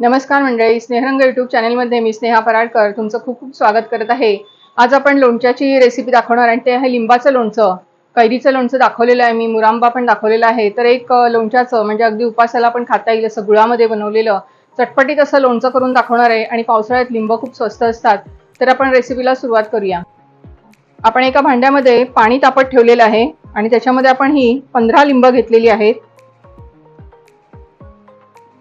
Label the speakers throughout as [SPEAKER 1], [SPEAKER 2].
[SPEAKER 1] नमस्कार मंडळी स्नेहरंग युट्यूब चॅनलमध्ये मी स्नेहा पराडकर तुमचं खूप खूप स्वागत करत आहे. आज आपण लोणच्याची रेसिपी दाखवणार आणि ते आहे लिंबाचं लोणचं. कैरीचं लोणचं दाखवलेलं आहे मी मुरांबा पण दाखवलेला आहे. तर एक लोणच्याचं म्हणजे अगदी उपासाला पण खाता येईल असं गुळामध्ये बनवलेलं. चटपटीत असं लोणचं करून दाखवणार आहे आणि पावसाळ्यात लिंब खूप स्वस्त असतात. तर आपण रेसिपीला सुरुवात करूया. आपण एका भांड्यामध्ये पाणी तापत ठेवलेलं आहे आणि त्याच्यामध्ये आपण ही पंधरा लिंब घेतलेली आहेत.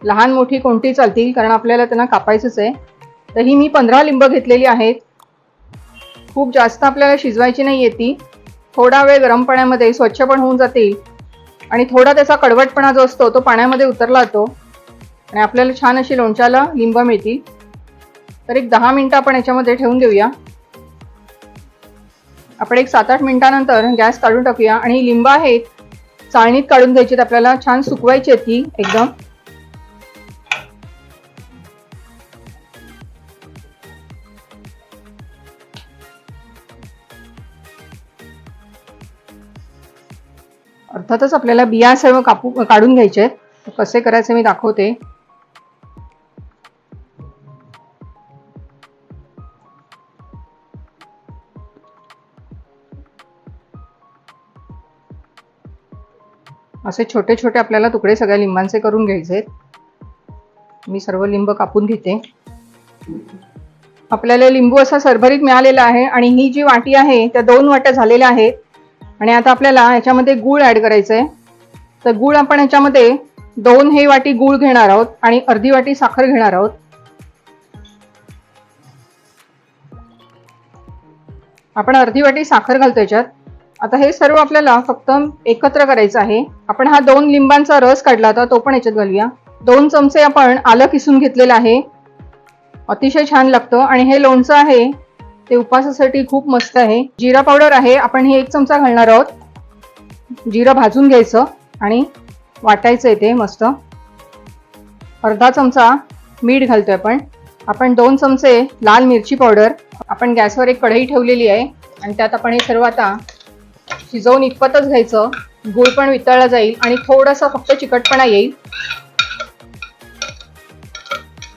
[SPEAKER 1] लहान मोठी कोणती चालतील कारण आपल्याला त्यांना कापायचंच आहे. तर ही मी पंधरा लिंब घेतलेली आहेत. खूप जास्त आपल्याला शिजवायची नाही आहे ती. थोडा वेळ गरम पाण्यामध्ये स्वच्छ पण होऊन जातील. आणि थोडा त्याचा कडवटपणा जो असतो तो पाण्यामध्ये उतरला जातो आणि आपल्याला छान अशी लोणच्याला लिंब मिळतील. तर एक दहा मिनटं आपण याच्यामध्ये ठेवून देऊया. आपण एक सात आठ मिनिटानंतर गॅस काढून टाकूया. आणि लिंब आहेत चाळणीत काढून घ्यायची आपल्याला. छान सुकवायची आहेत ती एकदम. अर्थातच आपल्याला बिया सर्व कापू काढून घ्यायचे. आहेत कसे करायचे मी दाखवते. असे छोटे छोटे आपल्याला तुकडे सगळ्या लिंबांचे करून घ्यायचे. आहेत मी सर्व लिंब कापून घेते. आपल्याला लिंबू असा सरभरीत मिळालेला आहे आणि ही जी वाटी आहे त्या दोन वाट्या झालेल्या आहेत. आणि आता आपल्याला याच्यामध्ये गूळ ऍड करायचं आहे तर गूळ आपण याच्यामध्ये दोन हे वाटी गूळ घेणार आहोत आणि अर्धी वाटी साखर घेणार आहोत. आपण अर्धी वाटी साखर घालतो याच्यात आता हे सर्व आपल्याला फक्त एकत्र करायचं आहे. आपण हा दोन लिंबांचा रस काढला होता तो पण याच्यात घालूया. दोन चमचे आपण आलं किसून घेतलेलं आहे. अतिशय छान लागतं आणि हे लोणचं आहे ते उपवासासाठी खूप मस्त आहे. जिरा पावडर आहे आपण हे एक चमचा घालणार आहोत. जिरं भाजून घ्यायचं आणि वाटायचं आहे ते मस्त. अर्धा चमचा मीठ घालतोय आपण. आपण दोन चमचे लाल मिरची पावडर आपण गॅसवर एक कढई ठेवलेली आहे आणि त्यात आपण हे सर्व आता शिजवून इतपतच घ्यायचं. गूळ पण वितळला जाईल आणि थोडासा फक्त चिकटपणा येईल.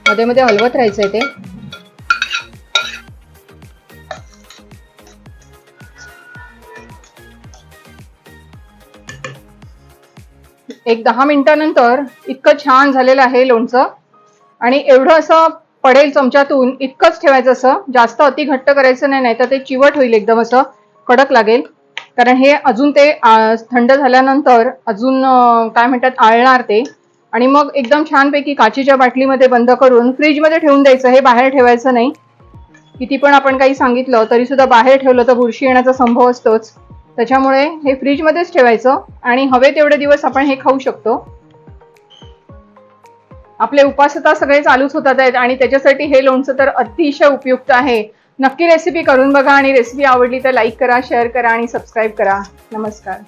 [SPEAKER 1] मध्ये मध्ये हलवत राहायचं आहे ते. एक दहा मिनिटानंतर इतकं छान झालेलं आहे लोणचं. आणि एवढं असं पडेल चमच्यातून इतकंच ठेवायचं असं. जास्त अति घट्ट करायचं नाही नाही तर ते चिवट होईल एकदम असं. कडक लागेल. कारण हे अजून ते थंड झाल्यानंतर अजून काय म्हणतात आळणार ते. आणि मग एकदम छानपैकी काचेच्या बाटलीमध्ये बंद करून फ्रीजमध्ये ठेवून द्यायचं. हे बाहेर ठेवायचं नाही. किती पण आपण काही सांगितलं तरी सुद्धा बाहेर ठेवलं तर बुरशी येण्याचा संभव असतोच. त्याच्यामुळे हे फ्रीजमध्येच ठेवायचं आणि हवे तेवढे दिवस आपण हे खाऊ शकतो. आपले उपासता सगळे चालूच होतात आहेत आणि त्याच्यासाठी हे लोणचं तर अतिशय उपयुक्त आहे. नक्की रेसिपी करून बघा आणि रेसिपी आवडली तर लाईक करा शेअर करा आणि सबस्क्राईब करा. नमस्कार.